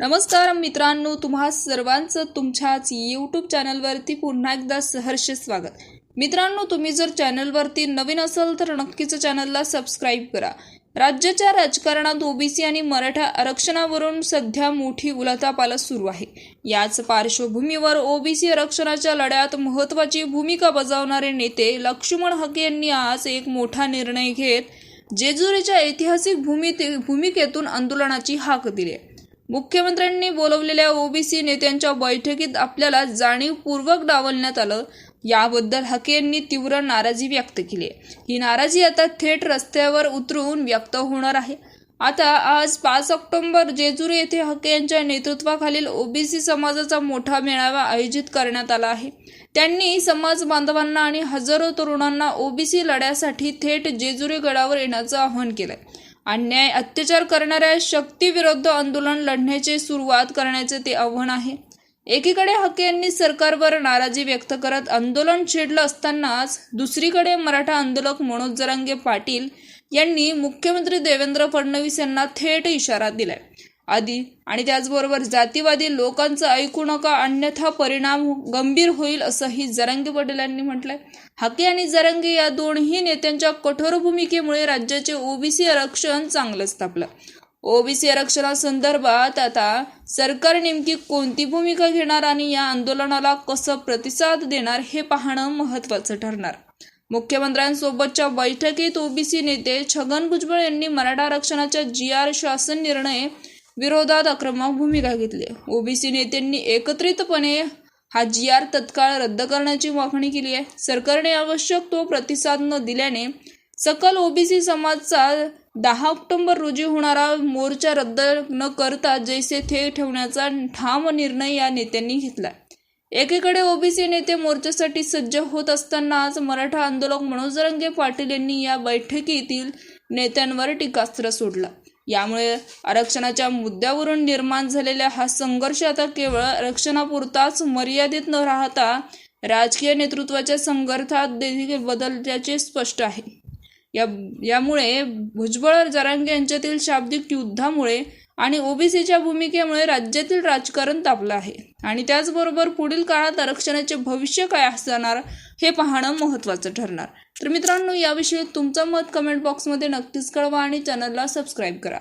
नमस्कार मित्रांनो तुम्हा सर्वांचं तुमच्याच यूट्यूब चॅनलवरती पुन्हा एकदा सहर्ष स्वागत. मित्रांनो तुम्ही जर चॅनलवरती नवीन असाल तर नक्कीच चॅनलला सबस्क्राईब करा. राज्याच्या राजकारणात ओबीसी आणि मराठा आरक्षणावरून सध्या मोठी उलातापाला सुरू आहे. याच पार्श्वभूमीवर ओबीसी आरक्षणाच्या लढ्यात महत्त्वाची भूमिका बजावणारे नेते लक्ष्मण हके यांनी आज एक मोठा निर्णय घेत जेजुरीच्या ऐतिहासिक भूमी भूमिकेतून आंदोलनाची हाक दिली आहे. मुख्यमंत्र्यांनी बोलवलेल्या ओबीसी नेत्यांच्या बैठकीत आपल्याला जाणीवपूर्वक डावलण्यात आलं. याबद्दल हके यांनी तीव्र नाराजी व्यक्त केली आहे. ही नाराजी आता थेट रस्त्यावर उतरून व्यक्त होणार आहे. आता आज पाच ऑक्टोबर जेजुरी येथे हके यांच्या नेतृत्वाखालील ओबीसी समाजाचा मोठा मेळावा आयोजित करण्यात आला आहे. त्यांनी समाज बांधवांना आणि हजारो तरुणांना ओबीसी लढ्यासाठी थेट जेजुरी गडावर येण्याचं आवाहन केलंय. अन्याय अत्याचार करणाऱ्या शक्तीविरुद्ध आंदोलन लढण्याची सुरुवात करण्याचे ते आव्हान आहे. एकीकडे हके यांनी सरकारवर नाराजी व्यक्त करत आंदोलन छेडलं असतानाच दुसरीकडे मराठा आंदोलक मनोज जरांगे पाटील यांनी मुख्यमंत्री देवेंद्र फडणवीस यांना थेट इशारा दिलाय. आधी आणि त्याचबरोबर जातीवादी लोकांचं ऐकू नका अन्यथा परिणाम गंभीर होईल असंही जरांगे वडिलांनी म्हटलंय. हाके आणि जरांगे या दोन्ही नेत्यांच्या कठोर भूमिकेमुळे राज्याचे ओबीसी आरक्षण चांगलंच तापलं. ओबीसी आरक्षणासंदर्भात आता सरकार नेमकी कोणती भूमिका घेणार आणि या आंदोलनाला कसं प्रतिसाद देणार हे पाहणं महत्त्वाचं ठरणार. मुख्यमंत्र्यांसोबतच्या बैठकीत ओबीसी नेते छगन भुजबळ यांनी मराठा आरक्षणाच्या जी आर शासन निर्णय विरोधात आक्रमक भूमिका घेतली. ओबीसी नेत्यांनी एकत्रितपणे हा जी आर तत्काळ रद्द करण्याची मागणी केली आहे. सरकारने आवश्यक तो प्रतिसाद न दिल्याने सकल ओबीसी समाजचा दहा ऑक्टोबर रोजी होणारा मोर्चा रद्द न करता जैसे थे ठेवण्याचा ठाम निर्णय या नेत्यांनी घेतला. एकीकडे ओबीसी नेते मोर्चासाठी सज्ज होत असताना आज मराठा आंदोलक मनोज रंगे पाटील यांनी या बैठकीतील नेत्यांवर टीकास्त्र सोडला. यामुळे आरक्षणाच्या मुद्द्यावरून निर्माण झालेला हा संघर्ष आता केवळ आरक्षणापुरताच मर्यादित न राहता राजकीय नेतृत्वाच्या संघर्षात देखील बदलल्याचे स्पष्ट आहे. या यामुळे भुजबळ जरांगे यांच्यातील शाब्दिक युद्धामुळे आणि ओबीसीच्या भूमिकेमुळे राज्यातील राजकारण तापलं आहे. आणि त्याचबरोबर पुढील काळात आरक्षणाचे भविष्य काय असणार हे पाहणं महत्त्वाचं ठरणार. तर मित्रांनो याविषयी तुमचं मत कमेंट बॉक्समध्ये नक्कीच कळवा आणि चॅनलला सबस्क्राईब करा.